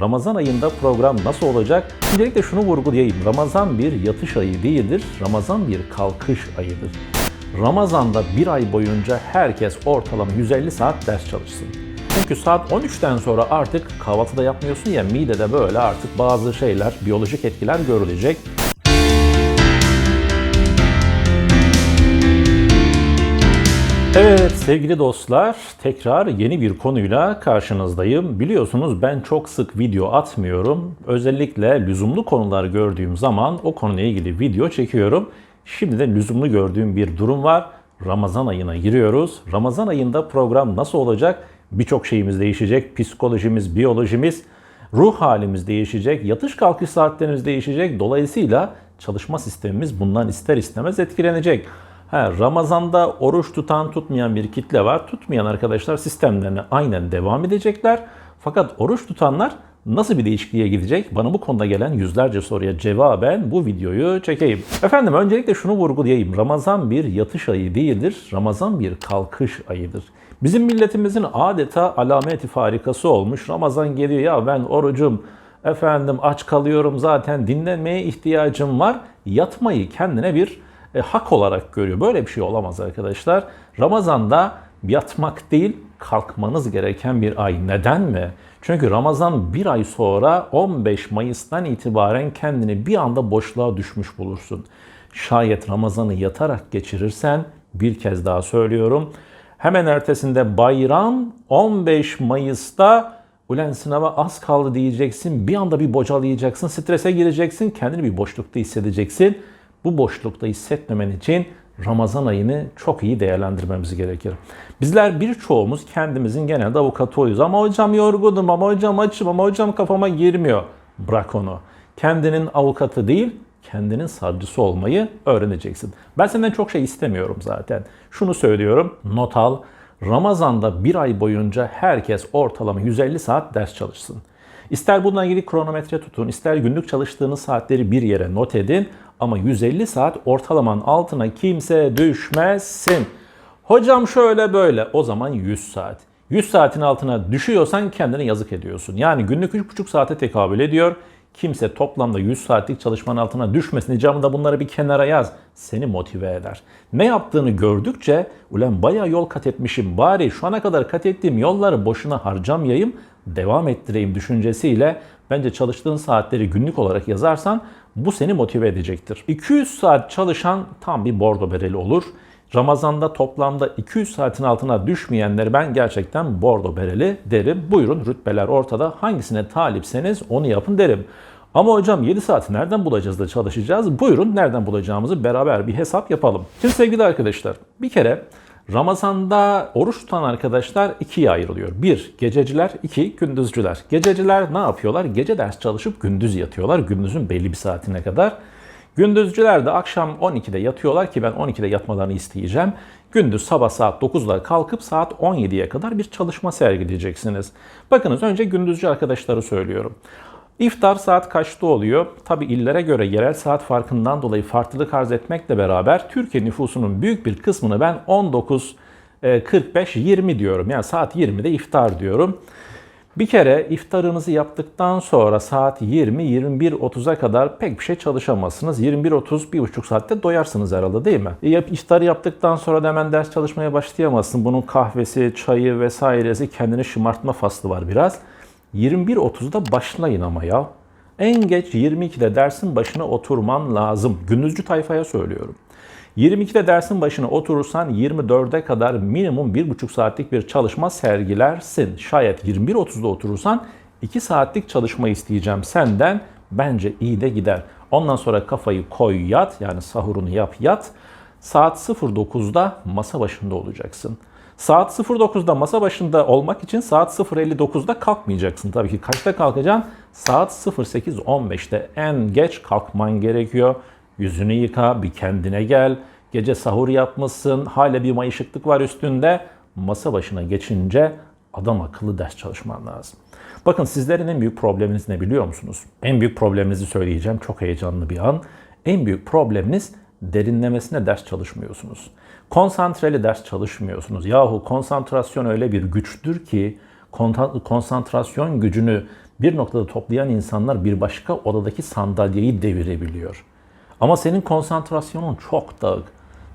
Ramazan ayında program nasıl olacak? Öncelikle şunu vurgulayayım. Ramazan bir yatış ayı değildir. Ramazan bir kalkış ayıdır. Ramazan'da bir ay boyunca herkes ortalama 150 saat ders çalışsın. Çünkü saat 13'ten sonra artık kahvaltıda yapmıyorsun ya midede böyle artık bazı şeyler, biyolojik etkiler görülecek. Evet sevgili dostlar tekrar yeni bir konuyla karşınızdayım. Biliyorsunuz ben çok sık video atmıyorum. Özellikle lüzumlu konular gördüğüm zaman o konuyla ilgili video çekiyorum. Şimdi de lüzumlu gördüğüm bir durum var. Ramazan ayına giriyoruz. Ramazan ayında program nasıl olacak? Birçok şeyimiz değişecek. Psikolojimiz, biyolojimiz, ruh halimiz değişecek. Yatış kalkış saatlerimiz değişecek. Dolayısıyla çalışma sistemimiz bundan ister istemez etkilenecek. Ha, Ramazan'da oruç tutan tutmayan bir kitle var. Tutmayan arkadaşlar sistemlerine aynen devam edecekler. Fakat oruç tutanlar nasıl bir değişikliğe gidecek? Bana bu konuda gelen yüzlerce soruya cevaben bu videoyu çekeyim. Efendim öncelikle şunu vurgulayayım. Ramazan bir yatış ayı değildir. Ramazan bir kalkış ayıdır. Bizim milletimizin adeta alameti farikası olmuş. Ramazan geliyor ya ben orucum, efendim aç kalıyorum zaten dinlenmeye ihtiyacım var. Yatmayı kendine bir e, hak olarak görüyor. Böyle bir şey olamaz arkadaşlar. Ramazan'da yatmak değil kalkmanız gereken bir ay. Neden mi? Çünkü Ramazan bir ay sonra 15 Mayıs'tan itibaren kendini bir anda boşluğa düşmüş bulursun. Şayet Ramazan'ı yatarak geçirirsen bir kez daha söylüyorum. Hemen ertesinde bayram 15 Mayıs'ta Ulan sınava az kaldı diyeceksin. Bir anda bir bocalayacaksın. Strese gireceksin. Kendini bir boşlukta hissedeceksin. Bu boşlukta hissetmemen için Ramazan ayını çok iyi değerlendirmemiz gerekir. Bizler birçoğumuz kendimizin genelde avukatı oyuz. Ama hocam yorgunum, ama hocam açım, ama hocam kafama girmiyor. Bırak onu. Kendinin avukatı değil, kendinin savcısı olmayı öğreneceksin. Ben senden çok şey istemiyorum zaten. Şunu söylüyorum, not al. Ramazan'da bir ay boyunca herkes ortalama 150 saat ders çalışsın. İster bununla ilgili kronometre tutun, ister günlük çalıştığınız saatleri bir yere not edin ama 150 saat ortalamanın altına kimse düşmesin. Hocam şöyle böyle o zaman 100 saat. 100 saatin altına düşüyorsan kendine yazık ediyorsun. Yani günlük 3,5 saate tekabül ediyor. Kimse toplamda 100 saatlik çalışmanın altına düşmesin. Camında bunları bir kenara yaz. Seni motive eder. Ne yaptığını gördükçe ulan bayağı yol kat etmişim. Bari şu ana kadar kat ettiğim yolları boşuna harcamayayım. Devam ettireyim düşüncesiyle bence çalıştığın saatleri günlük olarak yazarsan bu seni motive edecektir. 200 saat çalışan tam bir bordo bereli olur. Ramazan'da toplamda 200 saatin altına düşmeyenleri ben gerçekten bordo bereli derim. Buyurun rütbeler ortada. Hangisine talipseniz onu yapın derim. Ama hocam 7 saati nereden bulacağız da çalışacağız? Buyurun nereden bulacağımızı beraber bir hesap yapalım. Şimdi sevgili arkadaşlar bir kere Ramazan'da oruç tutan arkadaşlar ikiye ayrılıyor. Bir, gececiler, iki, gündüzcüler. Gececiler ne yapıyorlar? Gece ders çalışıp gündüz yatıyorlar. Gündüzün belli bir saatine kadar. Gündüzcüler de akşam 12'de yatıyorlar ki ben 12'de yatmalarını isteyeceğim. Gündüz sabah saat 9'da kalkıp saat 17'ye kadar bir çalışma sergileyeceksiniz. Bakınız önce gündüzcü arkadaşları söylüyorum. İftar saat kaçta oluyor? Tabi illere göre yerel saat farkından dolayı farklılık arz etmekle beraber Türkiye nüfusunun büyük bir kısmını ben 19 45-20 diyorum. Yani saat 20'de iftar diyorum. Bir kere iftarınızı yaptıktan sonra saat 20-21.30'a kadar pek bir şey çalışamazsınız. 21.30 bir buçuk saatte doyarsınız herhalde değil mi? E, iftarı yaptıktan sonra da hemen ders çalışmaya başlayamazsın. Bunun kahvesi, çayı vesairesi kendini şımartma faslı var biraz. 21.30'da başlayın ama ya. En geç 22'de dersin başına oturman lazım. Gündüzcü tayfaya söylüyorum. 22'de dersin başına oturursan 24'e kadar minimum 1,5 saatlik bir çalışma sergilersin. Şayet 21.30'da oturursan 2 saatlik çalışma isteyeceğim senden. Bence iyi de gider. Ondan sonra kafayı koy yat yani sahurunu yap yat. Saat 09'da masa başında olacaksın. Saat 09'da masa başında olmak için saat 0.59'da kalkmayacaksın. Tabii ki kaçta kalkacaksın? Saat 08.15'te en geç kalkman gerekiyor. Yüzünü yıka, bir kendine gel. Gece sahur yapmışsın, hala bir mayışıklık var üstünde. Masa başına geçince adam akıllı ders çalışman lazım. Bakın sizlerin en büyük probleminiz ne biliyor musunuz? En büyük probleminizi söyleyeceğim. Çok heyecanlı bir an. En büyük probleminiz derinlemesine ders çalışmıyorsunuz. Konsantreli ders çalışmıyorsunuz. Yahu konsantrasyon öyle bir güçtür ki konsantrasyon gücünü bir noktada toplayan insanlar bir başka odadaki sandalyeyi devirebiliyor. Ama senin konsantrasyonun çok dağık,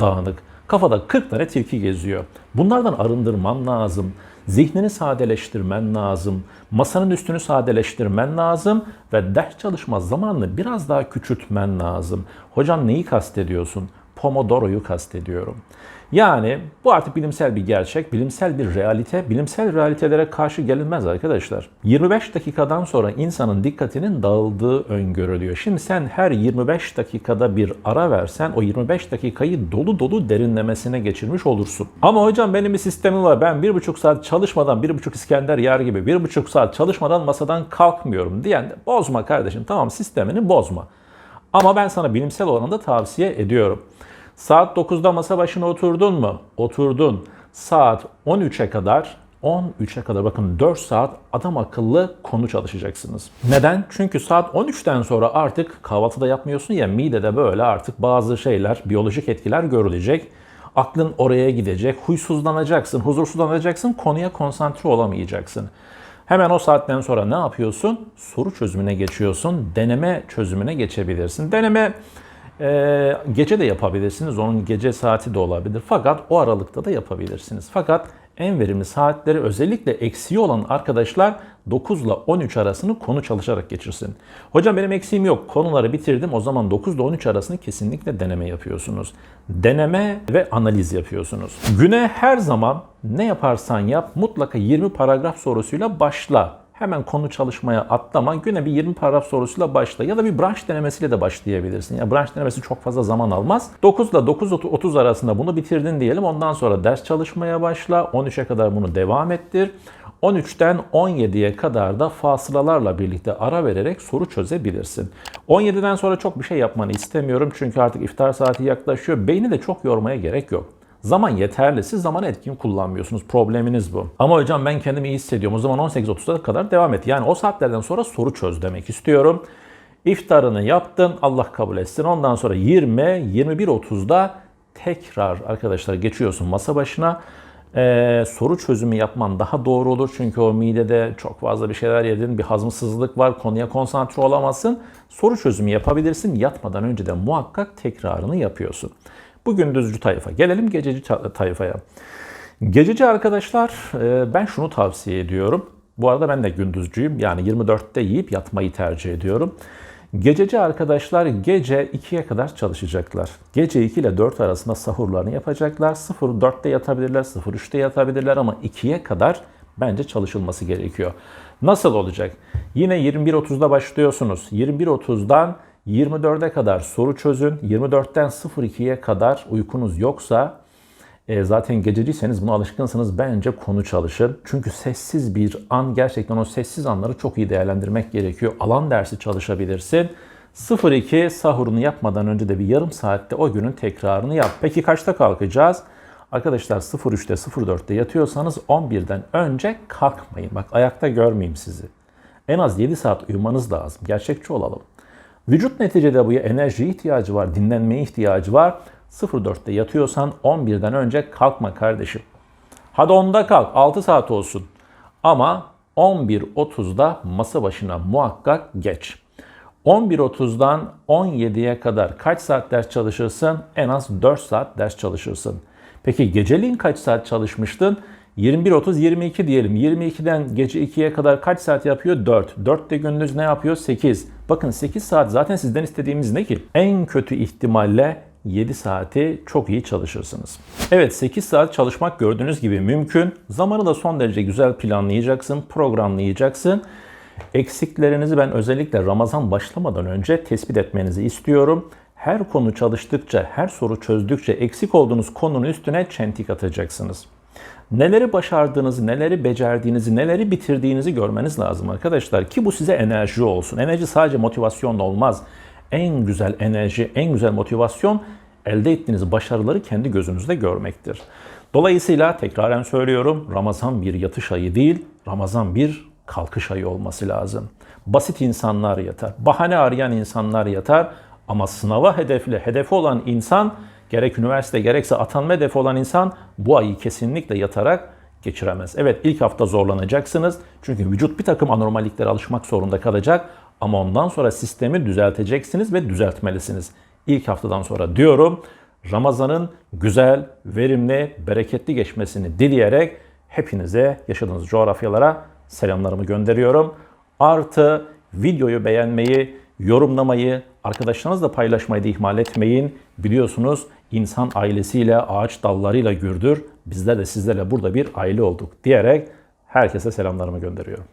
dağınık. Kafada 40 tane tilki geziyor. Bunlardan arındırman lazım. Zihnini sadeleştirmen lazım. Masanın üstünü sadeleştirmen lazım ve ders çalışma zamanını biraz daha küçültmen lazım. Hocam neyi kastediyorsun? Pomodoro'yu kastediyorum. Yani bu artık bilimsel bir gerçek, bilimsel bir realite. Bilimsel realitelere karşı gelinmez arkadaşlar. 25 dakikadan sonra insanın dikkatinin dağıldığı öngörülüyor. Şimdi sen her 25 dakikada bir ara versen o 25 dakikayı dolu dolu derinlemesine geçirmiş olursun. Ama hocam benim bir sistemim var. Ben bir buçuk saat çalışmadan, bir buçuk İskender yer gibi bir buçuk saat çalışmadan masadan kalkmıyorum diyen de bozma kardeşim. Tamam sistemini bozma. Ama ben sana bilimsel olanı da tavsiye ediyorum. Saat 9'da masa başına oturdun mu? Oturdun. Saat 13'e kadar 13'e kadar bakın 4 saat adam akıllı konu çalışacaksınız. Neden? Çünkü saat 13'ten sonra artık kahvaltıda yapmıyorsun ya midede böyle artık bazı şeyler, biyolojik etkiler görülecek. Aklın oraya gidecek, huysuzlanacaksın, huzursuzlanacaksın, konuya konsantre olamayacaksın. Hemen o saatten sonra ne yapıyorsun? Soru çözümüne geçiyorsun, deneme çözümüne geçebilirsin. Deneme ee, gece de yapabilirsiniz. Onun gece saati de olabilir. Fakat o aralıkta da yapabilirsiniz. Fakat en verimli saatleri özellikle eksiği olan arkadaşlar 9 ile 13 arasını konu çalışarak geçirsin. Hocam benim eksiğim yok. Konuları bitirdim. O zaman 9 ile 13 arasını kesinlikle deneme yapıyorsunuz. Deneme ve analiz yapıyorsunuz. Güne her zaman ne yaparsan yap mutlaka 20 paragraf sorusuyla başla hemen konu çalışmaya atlama. Güne bir 20 paragraf sorusuyla başla ya da bir branş denemesiyle de başlayabilirsin. Ya branş denemesi çok fazla zaman almaz. 9 ile 9.30 arasında bunu bitirdin diyelim. Ondan sonra ders çalışmaya başla. 13'e kadar bunu devam ettir. 13'ten 17'ye kadar da fasılalarla birlikte ara vererek soru çözebilirsin. 17'den sonra çok bir şey yapmanı istemiyorum çünkü artık iftar saati yaklaşıyor. Beyni de çok yormaya gerek yok. Zaman yeterli. Siz zaman etkin kullanmıyorsunuz. Probleminiz bu. Ama hocam ben kendimi iyi hissediyorum. O zaman 18.30'a kadar devam et. Yani o saatlerden sonra soru çöz demek istiyorum. İftarını yaptın. Allah kabul etsin. Ondan sonra 20, 21.30'da tekrar arkadaşlar geçiyorsun masa başına. Ee, soru çözümü yapman daha doğru olur. Çünkü o midede çok fazla bir şeyler yedin. Bir hazımsızlık var. Konuya konsantre olamazsın. Soru çözümü yapabilirsin. Yatmadan önce de muhakkak tekrarını yapıyorsun. Bu gündüzcü tayfa. Gelelim gececi tayfaya. Gececi arkadaşlar e, ben şunu tavsiye ediyorum. Bu arada ben de gündüzcüyüm. Yani 24'te yiyip yatmayı tercih ediyorum. Gececi arkadaşlar gece 2'ye kadar çalışacaklar. Gece 2 ile 4 arasında sahurlarını yapacaklar. 0-4'te yatabilirler, 0-3'te yatabilirler ama 2'ye kadar bence çalışılması gerekiyor. Nasıl olacak? Yine 21.30'da başlıyorsunuz. 21.30'dan 24'e kadar soru çözün. 24'ten 02'ye kadar uykunuz yoksa e, zaten gececiyseniz buna alışkınsınız. Bence konu çalışın. Çünkü sessiz bir an gerçekten o sessiz anları çok iyi değerlendirmek gerekiyor. Alan dersi çalışabilirsin. 02 sahurunu yapmadan önce de bir yarım saatte o günün tekrarını yap. Peki kaçta kalkacağız? Arkadaşlar 03'te 04'te yatıyorsanız 11'den önce kalkmayın. Bak ayakta görmeyeyim sizi. En az 7 saat uyumanız lazım. Gerçekçi olalım. Vücut neticede bu enerji ihtiyacı var, dinlenmeye ihtiyacı var. 04'te yatıyorsan 11'den önce kalkma kardeşim. Hadi 10'da kalk, 6 saat olsun. Ama 11.30'da masa başına muhakkak geç. 11.30'dan 17'ye kadar kaç saat ders çalışırsın? En az 4 saat ders çalışırsın. Peki geceliğin kaç saat çalışmıştın? 21.30-22 diyelim. 22'den gece 2'ye kadar kaç saat yapıyor? 4. 4 de gündüz ne yapıyor? 8. Bakın 8 saat zaten sizden istediğimiz ne ki? En kötü ihtimalle 7 saati çok iyi çalışırsınız. Evet 8 saat çalışmak gördüğünüz gibi mümkün. Zamanı da son derece güzel planlayacaksın, programlayacaksın. Eksiklerinizi ben özellikle Ramazan başlamadan önce tespit etmenizi istiyorum. Her konu çalıştıkça, her soru çözdükçe eksik olduğunuz konunun üstüne çentik atacaksınız. Neleri başardığınızı, neleri becerdiğinizi, neleri bitirdiğinizi görmeniz lazım arkadaşlar. Ki bu size enerji olsun. Enerji sadece motivasyonla olmaz. En güzel enerji, en güzel motivasyon elde ettiğiniz başarıları kendi gözünüzde görmektir. Dolayısıyla tekraren söylüyorum Ramazan bir yatış ayı değil, Ramazan bir kalkış ayı olması lazım. Basit insanlar yatar, bahane arayan insanlar yatar ama sınava hedefli, hedefi olan insan gerek üniversite gerekse atanma hedefi olan insan bu ayı kesinlikle yatarak geçiremez. Evet ilk hafta zorlanacaksınız. Çünkü vücut bir takım anormalliklere alışmak zorunda kalacak. Ama ondan sonra sistemi düzelteceksiniz ve düzeltmelisiniz. İlk haftadan sonra diyorum Ramazan'ın güzel, verimli, bereketli geçmesini dileyerek hepinize yaşadığınız coğrafyalara selamlarımı gönderiyorum. Artı videoyu beğenmeyi, yorumlamayı, arkadaşlarınızla paylaşmayı da ihmal etmeyin. Biliyorsunuz insan ailesiyle, ağaç dallarıyla gürdür. Bizler de sizlerle burada bir aile olduk diyerek herkese selamlarımı gönderiyorum.